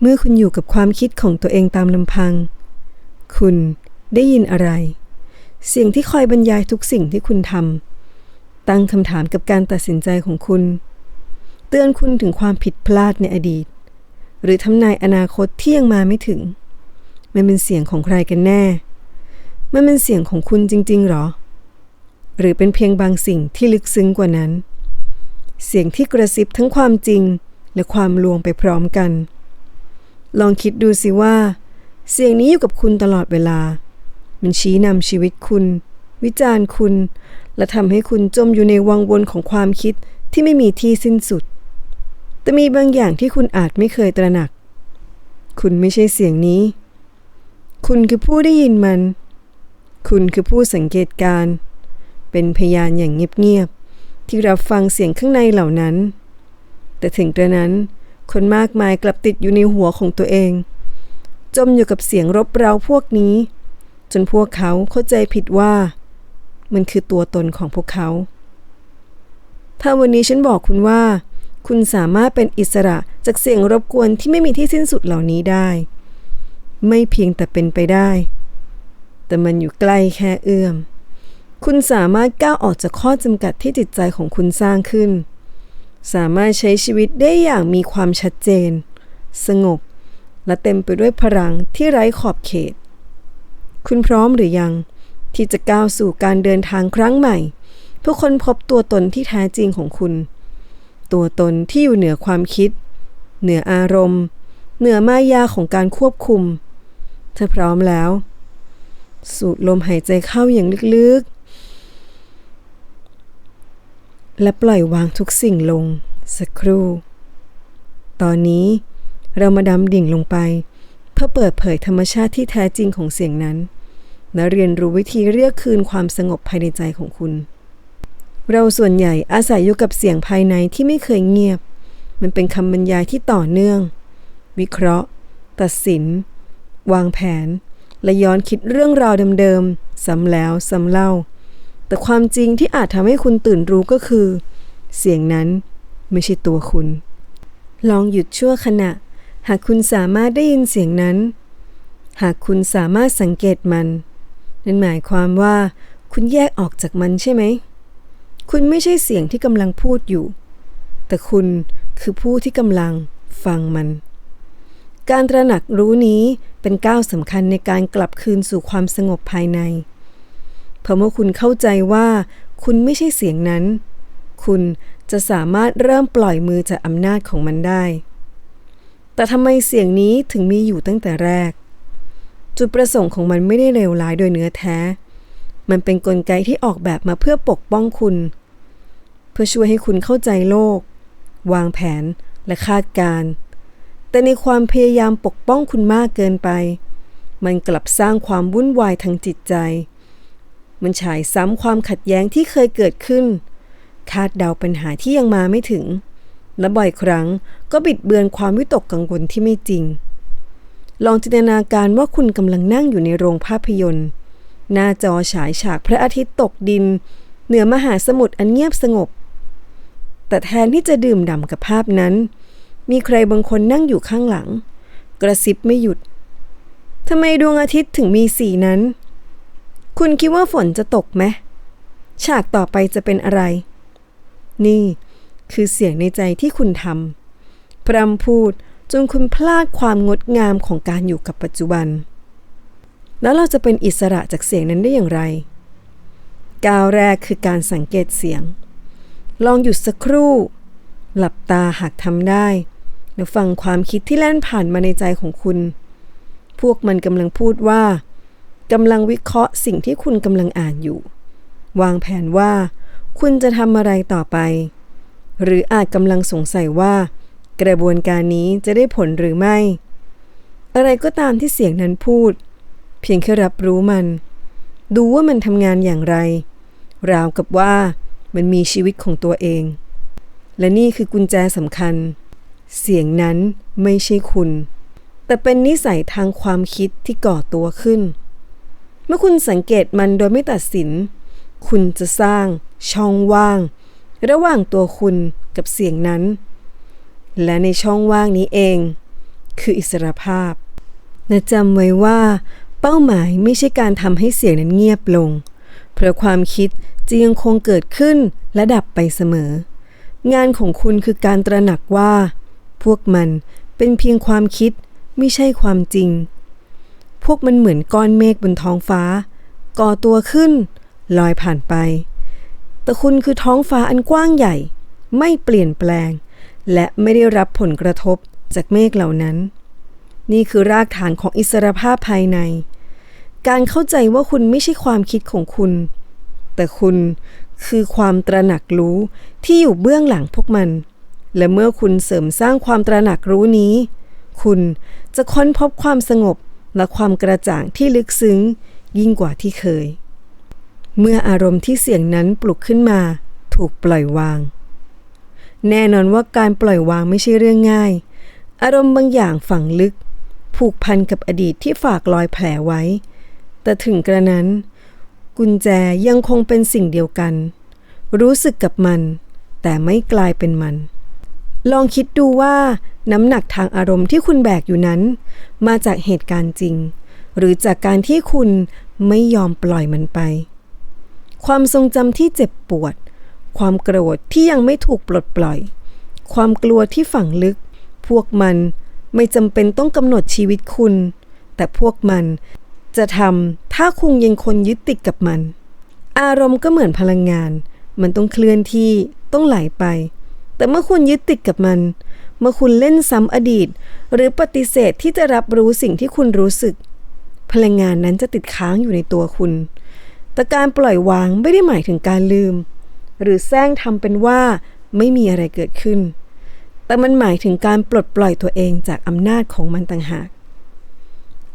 เมื่อคุณอยู่กับความคิดของตัวเองตามลำพัง คุณได้ยินอะไร เสียงที่คอยบรรยายทุกสิ่งที่คุณทำตั้งคำถามกับการตัดสินใจของคุณ เตือนคุณถึงความผิดพลาดในอดีต หรือทำนายอนาคตที่ยังมาไม่ถึง มันเป็นเสียงของใครกันแน่ มันเป็นเสียงของคุณจริง ๆหรอ หรือเป็นเพียงบางสิ่งที่ลึกซึ้งกว่านั้น เสียงที่กระซิบทั้งความจริงและความลวงไปพร้อมกัน ลองคิดดูสิว่า เสียงนี้อยู่กับคุณตลอดเวลา มันชี้นำชีวิตคุณ วิจารณ์คุณ และทำให้คุณจมอยู่ในวังวนของความคิดที่ไม่มีที่สิ้นสุด แต่มีบางอย่างที่คุณอาจไม่เคยตระหนัก คุณไม่ใช่เสียงนี้ คุณคือผู้ได้ยินมัน คุณคือผู้สังเกตการณ์เป็นพยานอย่างเงียบๆที่รับฟังเสียงข้างในเหล่านั้น แต่ถึงกระนั้น คนมากมายกลับติดอยู่ในหัวของตัวเอง จมอยู่กับเสียงรบเร้าพวกนี้ จนพวกเขาเข้าใจผิดว่า มันคือตัวตนของพวกเขา ถ้าวันนี้ฉันบอกคุณว่า คุณสามารถเป็นอิสระจากเสียงรบกวนที่ไม่มีที่สิ้นสุดเหล่านี้ได้ ไม่เพียงแต่เป็นไปได้ แต่มันอยู่ใกล้แค่เอื้อม คุณสามารถก้าวออกจากข้อจำกัดที่จิตใจของคุณสร้างขึ้น สามารถใช้ชีวิตได้อย่างมีความชัดเจน สงบ และเต็มไปด้วยพลังที่ไร้ขอบเขต คุณพร้อมหรือยังที่จะก้าวสู่การเดินทางครั้งใหม่ เพื่อค้นพบตัวตนที่แท้จริงของคุณ ตัวตนที่อยู่เหนือความคิด เหนืออารมณ์ เหนือมายาของการควบคุม ถ้าพร้อมแล้ว สูดลมหายใจเข้าอย่างลึกๆ และปล่อยวางทุกสิ่งลง สักครู่ ตอนนี้เรามาดำดิ่งลงไป เพื่อเปิดเผยธรรมชาติที่แท้จริงของเสียงนั้น และเรียนรู้วิธีเรียกคืนความสงบภายในใจของคุณ เราส่วนใหญ่อาศัยอยู่กับเสียงภายในที่ไม่เคยเงียบ มันเป็นคำบรรยายที่ต่อเนื่อง วิเคราะห์ ตัดสิน วางแผน และย้อนคิดเรื่องราวเดิมๆซ้ำแล้วซ้ำเล่า แต่ความจริงที่อาจทำให้คุณตื่นรู้ก็คือ เสียงนั้นไม่ใช่ตัวคุณ ลองหยุดชั่วขณะ หากคุณสามารถได้ยินเสียงนั้น หากคุณสามารถสังเกตมัน นั่นหมายความว่า คุณแยกออกจากมันใช่ไหม คุณไม่ใช่เสียงที่กำลังพูดอยู่ แต่คุณคือผู้ที่กำลังฟังมัน การตระหนักรู้นี้เป็นก้าวสำคัญในการกลับคืนสู่ความสงบภายใน เพราะเมื่อคุณเข้าใจว่า คุณไม่ใช่เสียงนั้น คุณจะสามารถเริ่มปล่อยมือจากอำนาจของมันได้ แต่ทำไมเสียงนี้ถึงมีอยู่ตั้งแต่แรก จุดประสงค์ของมันไม่ได้เลวร้ายโดยเนื้อแท้ มันเป็นนกลไกที่ออกแบบมาเพื่อปกป้องคุณ เพื่อช่วยให้คุณเข้าใจโลก วางแผนและคาดการณ์แต่ในความพยายามปกป้องคุณมากเกินไป มันกลับสร้างความวุ่นวายทางจิตใจ มันฉายซ้ำความขัดแย้งที่เคยเกิดขึ้น คาดเดาปัญหาที่ยังมาไม่ถึง และบ่อยครั้งก็บิดเบือนความวิตกกังวลที่ไม่จริง ลองจินตนาการว่าคุณกำลังนั่งอยู่ในโรงภาพยนตร์ หน้าจอฉายฉากพระอาทิตย์ตกดิน เหนือมหาสมุทรอันเงียบสงบ แต่แทนที่จะดื่มด่ำกับภาพนั้น มีใครบางคนนั่งอยู่ข้างหลัง กระซิบไม่หยุดทำไมดวงอาทิตย์ถึงมีสีนั้น คุณคิดว่าฝนจะตกไหมฉากต่อไปจะเป็นอะไร นี่คือเสียงในใจที่คุณทำพรำพูดจนคุณพลาดความงดงามของการอยู่กับปัจจุบัน แล้วเราจะเป็นอิสระจากเสียงนั้นได้อย่างไร ก้าวแรกคือการสังเกตเสียง ลองหยุดสักครู่ หลับตาหากทำได้ แล้วฟังความคิดที่แล่นผ่านมาในใจของคุณ พวกมันกำลังพูดว่า กำลังวิเคราะห์สิ่งที่คุณกำลังอ่านอยู่ วางแผนว่า คุณจะทำอะไรต่อไป หรืออาจกำลังสงสัยว่า กระบวนการนี้จะได้ผลหรือไม่ อะไรก็ตามที่เสียงนั้นพูด เพียงแค่รับรู้มัน ดูว่ามันทำงานอย่างไร ราวกับว่ามันมีชีวิตของตัวเอง และนี่คือกุญแจสำคัญ เสียงนั้นไม่ใช่คุณ แต่เป็นนิสัยทางความคิดที่ก่อตัวขึ้น เมื่อคุณสังเกตมันโดยไม่ตัดสิน คุณจะสร้างช่องว่าง ระหว่างตัวคุณกับเสียงนั้น และในช่องว่างนี้เอง คืออิสรภาพและจำไว้ว่า เป้าหมายไม่ใช่การทำให้เสียงนั้นเงียบลง เพราะความคิดจะยังคงเกิดขึ้นและดับไปเสมอ งานของคุณคือการตระหนักว่า พวกมันเป็นเพียงความคิดไม่ใช่ความจริง วกมันเหมือนก้อนเมฆบนท้องฟ้า ก่อตัวขึ้น ลอยผ่านไป แต่คุณคือท้องฟ้าอันกว้างใหญ่ ไม่เปลี่ยนแปลง และไม่ได้รับผลกระทบจากเมฆเหล่านั้น นี่คือรากฐานของอิสรภาพภายใน การเข้าใจว่าคุณไม่ใช่ความคิดของคุณ แต่คุณคือความตระหนักรู้ที่อยู่เบื้องหลังพวกมัน และเมื่อคุณเสริมสร้างความตระหนักรู้นี้ คุณจะค้นพบความสงบ และความกระจ่างที่ลึกซึ้งยิ่งกว่าที่เคย เมื่ออารมณ์ที่เสียงนั้นปลุกขึ้นมา ถูกปล่อยวาง แน่นอนว่าการปล่อยวางไม่ใช่เรื่องง่าย อารมณ์บางอย่างฝังลึก ผูกพันกับอดีตที่ฝากรอยแผลไว้ แต่ถึงกระนั้น กุญแจยังคงเป็นสิ่งเดียวกัน รู้สึกกับมัน แต่ไม่กลายเป็นมัน ลองคิดดูว่า น้ำหนักทางอารมณ์ที่คุณแบกอยู่นั้น มาจากเหตุการณ์จริง หรือจากการที่คุณไม่ยอมปล่อยมันไป ความทรงจำที่เจ็บปวด ความโกรธที่ยังไม่ถูกปลดปล่อย ความกลัวที่ฝังลึก พวกมันไม่จำเป็นต้องกำหนดชีวิตคุณ แต่พวกมันจะทำถ้าคุณยังคนยึดติดกับมัน อารมณ์ก็เหมือนพลังงาน มันต้องเคลื่อนที่ต้องไหลไป แต่เมื่อคุณยึดติดกับมัน เมื่อคุณเล่นซ้ำอดีต หรือปฏิเสธที่จะรับรู้สิ่งที่คุณรู้สึก พลังงานนั้นจะติดค้างอยู่ในตัวคุณ แต่การปล่อยวางไม่ได้หมายถึงการลืม หรือแซงทำเป็นว่าไม่มีอะไรเกิดขึ้น แต่มันหมายถึงการปลดปล่อยตัวเองจากอำนาจของมันต่างหาก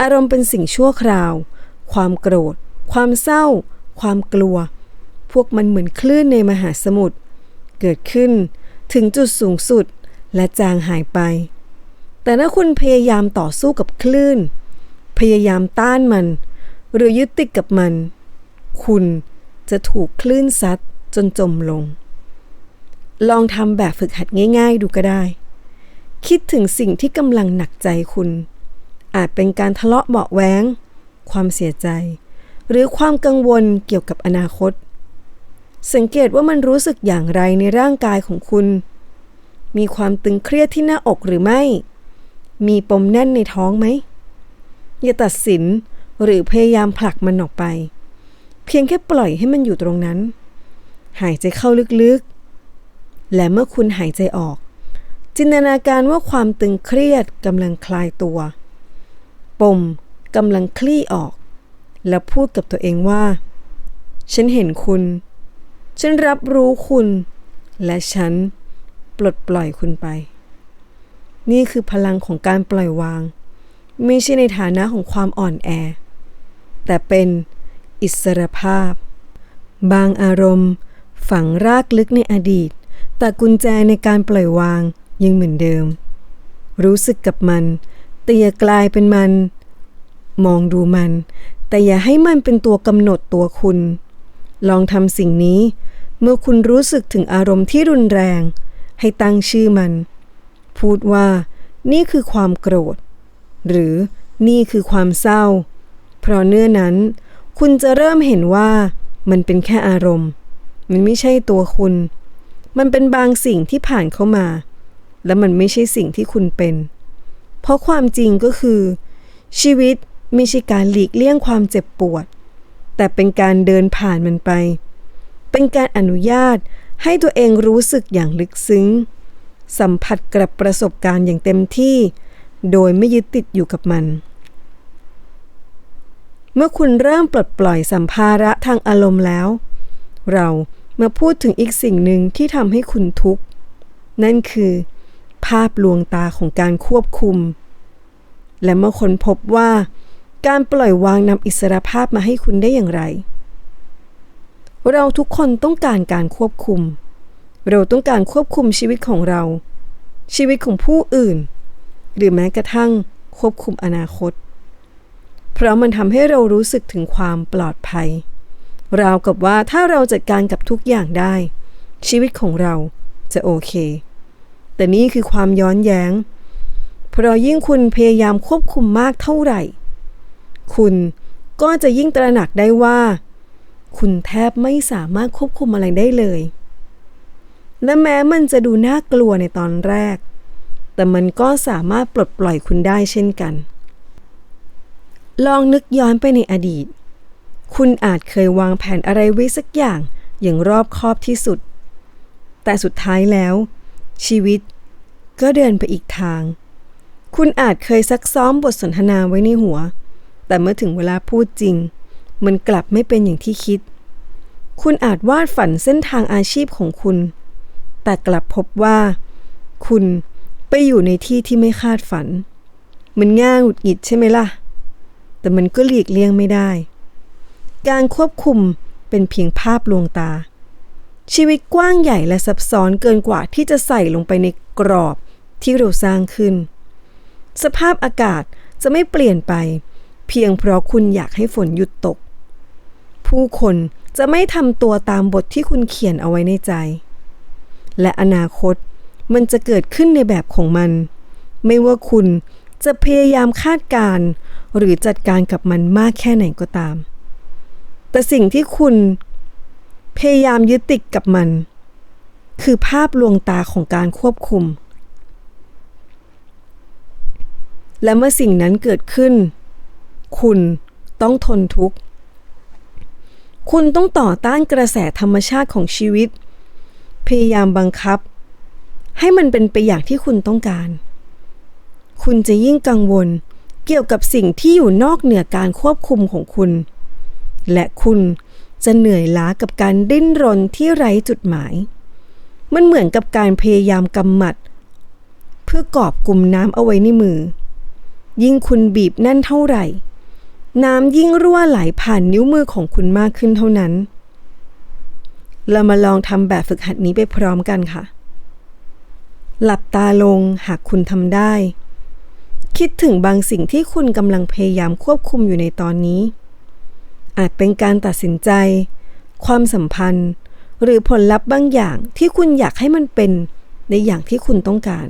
อารมณ์เป็นสิ่งชั่วคราว ความโกรธ ความเศร้า ความกลัว พวกมันเหมือนคลื่นในมหาสมุทร เกิดขึ้นถึงจุดสูงสุด และจางหายไป แต่ถ้าคุณพยายามต่อสู้กับคลื่น พยายามต้านมัน หรือยึดติดกับมัน คุณจะถูกคลื่นซัดจนจมลง ลองทำแบบฝึกหัดง่าย ๆ ดูก็ได้ คิดถึงสิ่งที่กำลังหนักใจคุณ อาจเป็นการทะเลาะเบาะแว้งความเสียใจ หรือความกังวลเกี่ยวกับอนาคต สังเกตว่ามันรู้สึกอย่างไรในร่างกายของคุณ มีความตึงเครียดที่หน้าอกหรือไม่ มีปมแน่นในท้องไหม อย่าตัดสินหรือพยายามผลักมันออกไป เพียงแค่ปล่อยให้มันอยู่ตรงนั้น หายใจเข้าลึกๆ และเมื่อคุณหายใจออก จินตนาการว่าความตึงเครียดกำลังคลายตัว ปมกำลังคลี่ออก แล้วพูดกับตัวเองว่า ฉันเห็นคุณ ฉันรับรู้คุณ และฉัน ปลดปล่อยคุณไป นี่คือพลังของการปล่อยวาง ไม่ใช่ในฐานะของความอ่อนแอ แต่เป็นอิสรภาพ บางอารมณ์ ฝังรากลึกในอดีต แต่กุญแจในการปล่อยวางยังเหมือนเดิม รู้สึกกับมัน แต่อย่ากลายเป็นมัน มองดูมัน แต่อย่าให้มันเป็นตัวกำหนดตัวคุณ ลองทำสิ่งนี้ เมื่อคุณรู้สึกถึงอารมณ์ที่รุนแรง ให้ตั้งชื่อมัน พูดว่า นี่คือความโกรธ หรือนี่คือความเศร้า เพราะเนื้อนั้น คุณจะเริ่มเห็นว่ามันเป็นแค่อารมณ์ มันไม่ใช่ตัวคุณ มันเป็นบางสิ่งที่ผ่านเข้ามา และมันไม่ใช่สิ่งที่คุณเป็น เพราะความจริงก็คือ ชีวิตไม่ใช่การหลีกเลี่ยงความเจ็บปวด แต่เป็นการเดินผ่านมันไป เป็นการอนุญาต ให้ตัวเองรู้สึกอย่างลึกซึ้ง สัมผัสกับประสบการณ์อย่างเต็มที่ โดยไม่ยึดติดอยู่กับมัน เมื่อคุณเริ่มปลดปล่อยสัมภาระทางอารมณ์แล้ว เรามาพูดถึงอีกสิ่งหนึ่งที่ทำให้คุณทุกข์ นั่นคือ ภาพลวงตาของการควบคุม และเมื่อคนพบว่า การปล่อยวางนำอิสรภาพมาให้คุณได้อย่างไร เราทุกคนต้องการการควบคุม เราต้องการควบคุมชีวิตของเรา ชีวิตของผู้อื่น หรือแม้กระทั่งควบคุมอนาคต เพราะมันทำให้เรารู้สึกถึงความปลอดภัย ราวกับว่าถ้าเราจัดการกับทุกอย่างได้ ชีวิตของเราจะโอเค แต่นี่คือความย้อนแย้ง เพราะยิ่งคุณพยายามควบคุมมากเท่าไหร่ คุณก็จะยิ่งตระหนักได้ว่า คุณแทบไม่สามารถควบคุมอะไรได้เลย และแม้มันจะดูน่ากลัวในตอนแรก แต่มันก็สามารถปลดปล่อยคุณได้เช่นกัน ลองนึกย้อนไปในอดีต คุณอาจเคยวางแผนอะไรไว้สักอย่างอย่างรอบคอบที่สุด แต่สุดท้ายแล้ว ชีวิตก็เดินไปอีกทาง คุณอาจเคยซักซ้อมบทสนทนาไว้ในหัว แต่เมื่อถึงเวลาพูดจริง มันกลับไม่เป็นอย่างที่คิด คุณอาจวาดฝันเส้นทางอาชีพของคุณ แต่กลับพบว่า คุณไปอยู่ในที่ที่ไม่คาดฝัน มันง่ายหงุดหงิดใช่ไหมล่ะ แต่มันก็หลีกเลี่ยงไม่ได้ การควบคุมเป็นเพียงภาพลวงตา ชีวิตกว้างใหญ่และซับซ้อนเกินกว่าที่จะใส่ลงไปในกรอบที่เราสร้างขึ้น สภาพอากาศจะไม่เปลี่ยนไป เพียงเพราะคุณอยากให้ฝนหยุดตก ผู้คนจะไม่ทำตัวตามบทที่คุณเขียนเอาไว้ในใจ และอนาคตมันจะเกิดขึ้นในแบบของมัน ไม่ว่าคุณจะพยายามคาดการณ์หรือจัดการกับมันมากแค่ไหนก็ตาม แต่สิ่งที่คุณพยายามยึดติดกับมัน คือภาพลวงตาของการควบคุม และเมื่อสิ่งนั้นเกิดขึ้น คุณต้องทนทุกข์ คุณต้องต่อต้านกระแสธรรมชาติของชีวิต พยายามบังคับ ให้มันเป็นไปอย่างที่คุณต้องการ คุณจะยิ่งกังวลเกี่ยวกับสิ่งที่อยู่นอกเหนือการควบคุมของคุณ และคุณจะเหนื่อยล้ากับการดิ้นรนที่ไร้จุดหมาย มันเหมือนกับการพยายามกำหมัด เพื่อกอบกลุ่มน้ำเอาไว้ในมือ ยิ่งคุณบีบแน่นเท่าไหร่ น้ำยิ่งรั่วไหลผ่านนิ้วมือของคุณมากขึ้นเท่านั้น เรามาลองทำแบบฝึกหัดนี้ไปพร้อมกันค่ะ หลับตาลงหากคุณทำได้ คิดถึงบางสิ่งที่คุณกำลังพยายามควบคุมอยู่ในตอนนี้ อาจเป็นการตัดสินใจ ความสัมพันธ์ หรือผลลัพธ์บางอย่างที่คุณอยากให้มันเป็นในอย่างที่คุณต้องการ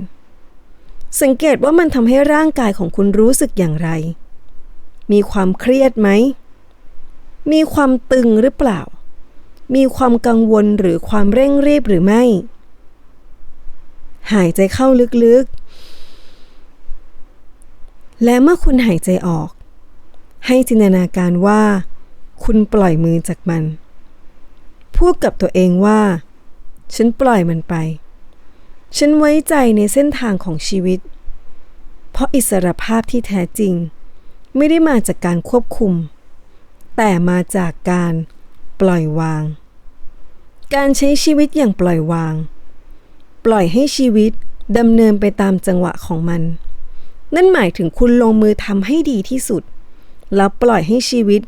สังเกตว่ามันทำให้ร่างกายของคุณรู้สึกอย่างไร มีความเครียดไหม มีความตึงหรือเปล่า มีความกังวลหรือความเร่งรีบหรือไม่ หายใจเข้าลึกๆ และเมื่อคุณหายใจออก ให้จินตนาการว่า คุณปล่อยมือจากมัน พูดกับตัวเองว่า ฉันปล่อยมันไป ฉันไว้ใจในเส้นทางของชีวิต เพราะอิสรภาพที่แท้จริง ไม่ได้มาจากการควบคุม แต่มาจากการปล่อยวาง การใช้ชีวิตอย่างปล่อยวาง ปล่อยให้ชีวิตดำเนินไปตามจังหวะของมัน นั่นหมายถึงคุณลงมือทำให้ดีที่สุด แล้วปล่อยให้ชีวิต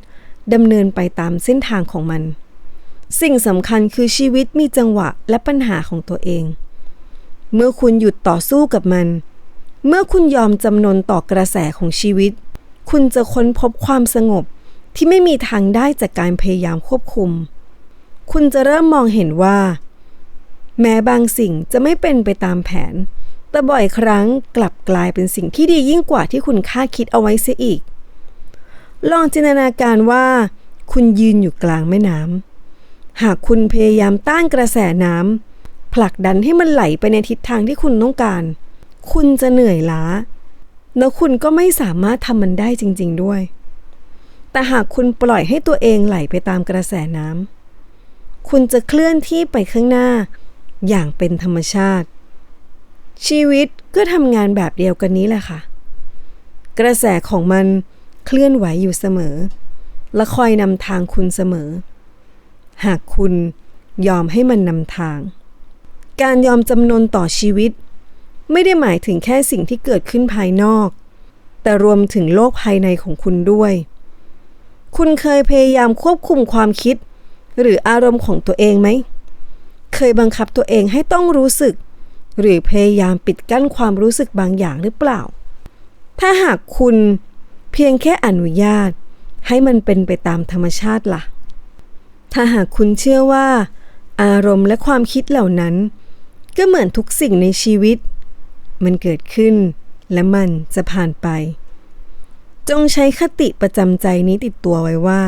ดำเนินไปตามเส้นทางของมัน สิ่งสำคัญคือชีวิตมีจังหวะและปัญหาของตัวเอง เมื่อคุณหยุดต่อสู้กับมัน เมื่อคุณยอมจำนนต่อกระแสของชีวิต คุณจะค้นพบความสงบที่ไม่มีทางได้จากการพยายามควบคุม คุณจะเริ่มมองเห็นว่า แม้บางสิ่งจะไม่เป็นไปตามแผน แต่บ่อยครั้งกลับกลายเป็นสิ่งที่ดียิ่งกว่าที่คุณคาดคิดเอาไว้เสียอีก ลองจินตนาการว่า คุณยืนอยู่กลางแม่น้ำหากคุณพยายามต้านกระแสน้ำผลักดันให้มันไหลไปในทิศทางที่คุณต้องการ คุณจะเหนื่อยล้า แล้วคุณก็ไม่สามารถทำมันได้จริง ๆด้วย แต่หากคุณปล่อยให้ตัวเองไหลไปตามกระแสน้ำคุณจะเคลื่อนที่ไปข้างหน้า อย่างเป็นธรรมชาติ ชีวิตก็ทำงานแบบเดียวกันนี้แหละค่ะ กระแสของมันเคลื่อนไหวอยู่เสมอ และคอยนำทางคุณเสมอ หากคุณยอมให้มันนำทาง การยอมจำนนต่อชีวิต ไม่ได้หมายถึงแค่สิ่งที่เกิดขึ้นภายนอก แต่รวมถึงโลกภายในของคุณด้วย คุณเคยพยายามควบคุมความคิด หรืออารมณ์ของตัวเองไหม เคยบังคับตัวเองให้ต้องรู้สึก หรือพยายามปิดกั้นความรู้สึกบางอย่างหรือเปล่า ถ้าหากคุณเพียงแค่อนุญาต ให้มันเป็นไปตามธรรมชาติละ่ะ ถ้าหากคุณเชื่อว่า อารมณ์และความคิดเหล่านั้น ก็เหมือนทุกสิ่งในชีวิต มันเกิดขึ้น และมันจะผ่านไป จงใช้คติประจำใจนี้ติดตัวไว้ว่า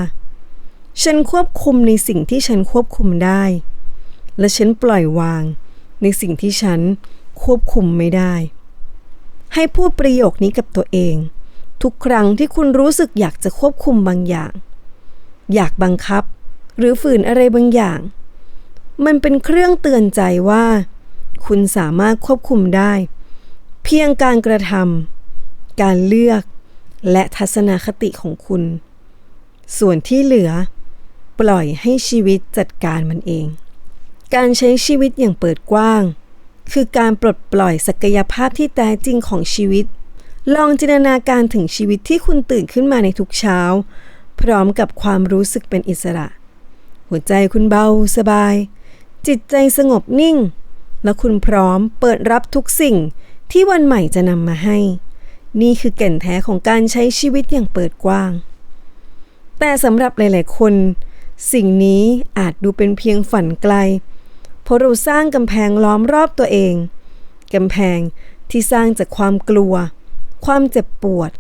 ฉันควบคุมในสิ่งที่ฉันควบคุมได้ และฉันปล่อยวางในสิ่งที่ฉันควบคุมไม่ได้ ให้พูดประโยคนี้กับตัวเอง ทุกครั้งที่คุณรู้สึกอยากจะควบคุมบางอย่าง อยากบังคับ หรือฝืนอะไรบางอย่าง มันเป็นเครื่องเตือนใจว่า คุณสามารถควบคุมได้ เพียงการกระทำการเลือกและทัศนคติของคุณ ส่วนที่เหลือ ปล่อยให้ชีวิตจัดการมันเอง การใช้ชีวิตอย่างเปิดกว้าง คือการปลดปล่อยศักยภาพที่แท้จริงของชีวิต ลองจินตนาการถึงชีวิตที่คุณตื่นขึ้นมาในทุกเช้า พร้อมกับความรู้สึกเป็นอิสระ หัวใจคุณเบาสบาย จิตใจสงบนิ่ง และคุณพร้อมเปิดรับทุกสิ่ง ที่วันใหม่จะนำมาให้ นี่คือแก่นแท้ของการใช้ชีวิตอย่างเปิดกว้าง แต่สำหรับหลาย ๆ คน สิ่งนี้อาจดูเป็นเพียงฝันไกล เพราะเราสร้างกำแพงล้อมรอบตัวเอง กำแพงที่สร้างจากความกลัว ความเจ็บปวด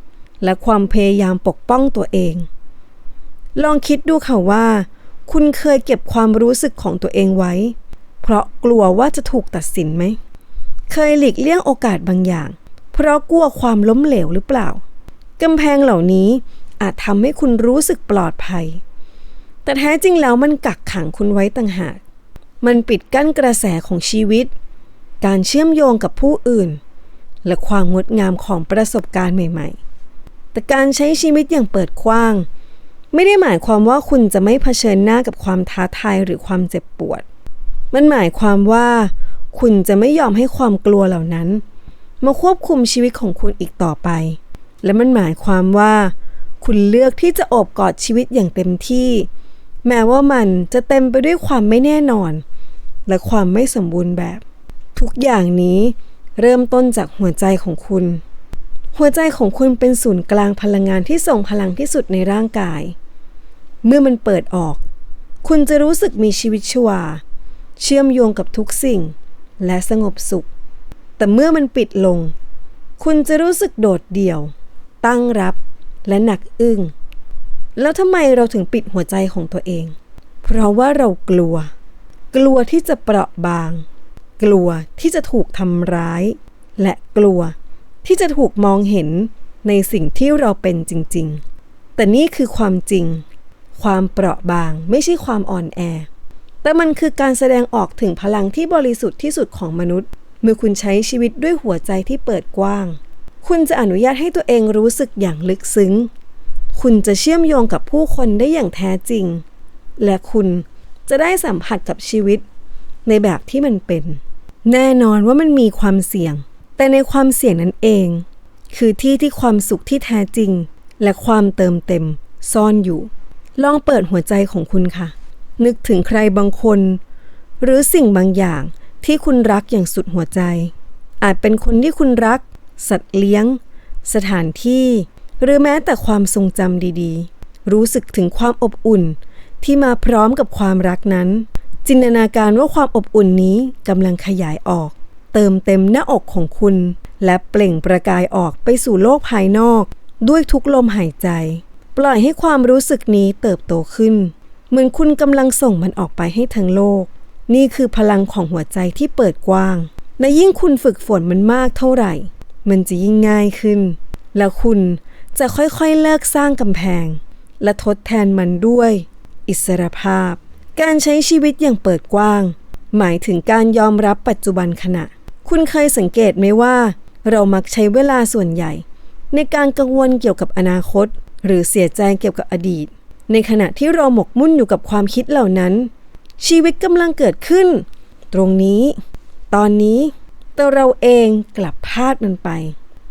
และความพยายามปกป้องตัวเอง ลองคิดดูค่ะว่า คุณเคยเก็บความรู้สึกของตัวเองไว้ เพราะกลัวว่าจะถูกตัดสินไหม เคยหลีกเลี่ยงโอกาสบางอย่าง เพราะกลัวความล้มเหลวหรือเปล่ากำแพงเหล่านี้อาจทำให้คุณรู้สึกปลอดภัย แต่แท้จริงแล้วมันกักขังคุณไว้ต่างหาก มันปิดกั้นกระแสของชีวิต การเชื่อมโยงกับผู้อื่น และความงดงามของประสบการณ์ใหม่ ๆ แต่การใช้ชีวิตอย่างเปิดกว้าง ไม่ได้หมายความว่าคุณจะไม่เผชิญหน้ากับความท้าทายหรือความเจ็บปวด มันหมายความว่า คุณจะไม่ยอมให้ความกลัวเหล่านั้น มาควบคุมชีวิตของคุณอีกต่อไป และมันหมายความว่า คุณเลือกที่จะโอบกอดชีวิตอย่างเต็มที่ แม้ว่ามันจะเต็มไปด้วยความไม่แน่นอน และความไม่สมบูรณ์แบบ ทุกอย่างนี้เริ่มต้นจากหัวใจของคุณ หัวใจของคุณเป็นศูนย์กลางพลังงานที่ส่งพลังที่สุดในร่างกาย เมื่อมันเปิดออก คุณจะรู้สึกมีชีวิตชีวา เชื่อมโยงกับทุกสิ่ง และสงบสุข แต่เมื่อมันปิดลง คุณจะรู้สึกโดดเดี่ยว ตั้งรับและหนักอึ้ง แล้วทำไมเราถึงปิดหัวใจของตัวเอง เพราะว่าเรากลัว กลัวที่จะเปราะบาง กลัวที่จะถูกทำร้าย และกลัวที่จะถูกมองเห็นในสิ่งที่เราเป็นจริง ๆ แต่นี่คือความจริง ความเปราะบางไม่ใช่ความอ่อนแอ แต่มันคือการแสดงออกถึงพลังที่บริสุทธิ์ที่สุดของมนุษย์ เมื่อคุณใช้ชีวิตด้วยหัวใจที่เปิดกว้าง คุณจะอนุญาตให้ตัวเองรู้สึกอย่างลึกซึ้ง คุณจะเชื่อมโยงกับผู้คนได้อย่างแท้จริง และคุณจะได้สัมผัสกับชีวิต ในแบบที่มันเป็น แน่นอนว่ามันมีความเสี่ยง แต่ในความเสี่ยงนั้นเอง คือที่ที่ความสุขที่แท้จริง และความเติมเต็ม ซ่อนอยู่ ลองเปิดหัวใจของคุณค่ะ นึกถึงใครบางคน หรือสิ่งบางอย่างที่คุณรักอย่างสุดหัวใจ อาจเป็นคนที่คุณรัก สัตว์เลี้ยง สถานที่ หรือแม้แต่ความทรงจำดีๆ รู้สึกถึงความอบอุ่นที่มาพร้อมกับความรักนั้น จินตนาการว่าความอบอุ่นนี้กำลังขยายออก เติมเต็มหน้าอกของคุณ และเปล่งประกายออกไปสู่โลกภายนอก ด้วยทุกลมหายใจ ปล่อยให้ความรู้สึกนี้เติบโตขึ้น เหมือนคุณกำลังส่งมันออกไปให้ทั้งโลก นี่คือพลังของหัวใจที่เปิดกว้าง และยิ่งคุณฝึกฝนมันมากเท่าไหร่ มันจะยิ่งง่ายขึ้น แล้วคุณจะค่อยๆเลิกสร้างกำแพง และทดแทนมันด้วย อิสรภาพ การใช้ชีวิตอย่างเปิดกว้าง หมายถึงการยอมรับปัจจุบันขณะ คุณเคยสังเกตไหมว่า เรามักใช้เวลาส่วนใหญ่ ในการกังวลเกี่ยวกับอนาคต หรือเสียใจเกี่ยวกับอดีต ในขณะที่เราหมกมุ่นอยู่กับความคิดเหล่านั้น ชีวิตกำลังเกิดขึ้น ตรงนี้ ตอนนี้แต่เราเองกลับพลาดมันไป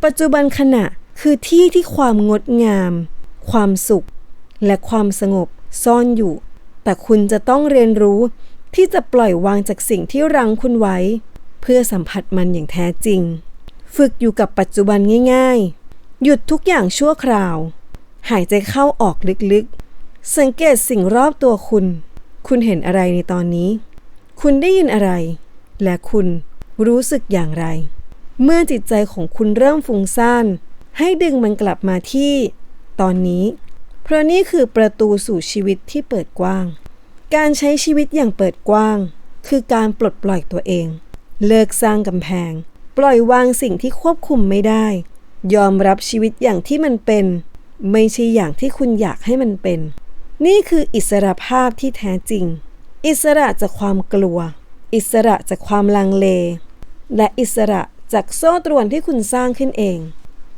ปัจจุบันขณะคือที่ที่ความงดงาม ความสุข และความสงบซ่อนอยู่ แต่คุณจะต้องเรียนรู้ที่จะปล่อยวางจากสิ่งที่รังคุณไว้ เพื่อสัมผัสมันอย่างแท้จริง ฝึกอยู่กับปัจจุบันง่าย ๆ หยุดทุกอย่างชั่วคราว หายใจเข้าออกลึกๆ สังเกตสิ่งรอบตัวคุณ คุณเห็นอะไรในตอนนี้ คุณได้ยินอะไร และคุณรู้สึกอย่างไร เมื่อจิตใจของคุณเริ่มฟุ้งซ่าน ให้ดึงมันกลับมาที่ ตอนนี้ เพราะนี่คือประตูสู่ชีวิตที่เปิดกว้าง การใช้ชีวิตอย่างเปิดกว้าง คือการปลดปล่อยตัวเอง เลิกสร้างกำแพง ปล่อยวางสิ่งที่ควบคุมไม่ได้ ยอมรับชีวิตอย่างที่มันเป็น ไม่ใช่อย่างที่คุณอยากให้มันเป็น นี่คืออิสระภาพที่แท้จริง อิสระจากความกลัว อิสระจากความลังเล และอิสระจากโซ่ตรวนที่คุณสร้างขึ้นเอง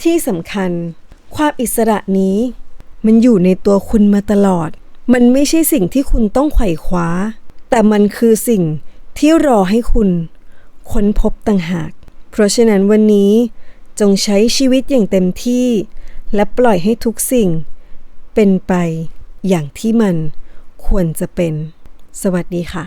ที่สำคัญ ความอิสระนี้ มันอยู่ในตัวคุณมาตลอด มันไม่ใช่สิ่งที่คุณต้องไขว่คว้า แต่มันคือสิ่งที่รอให้คุณ ค้นพบต่างหาก เพราะฉะนั้นวันนี้จงใช้ชีวิตอย่างเต็มที่ และปล่อยให้ทุกสิ่ง เป็นไป อย่างที่มันควรจะเป็น สวัสดีค่ะ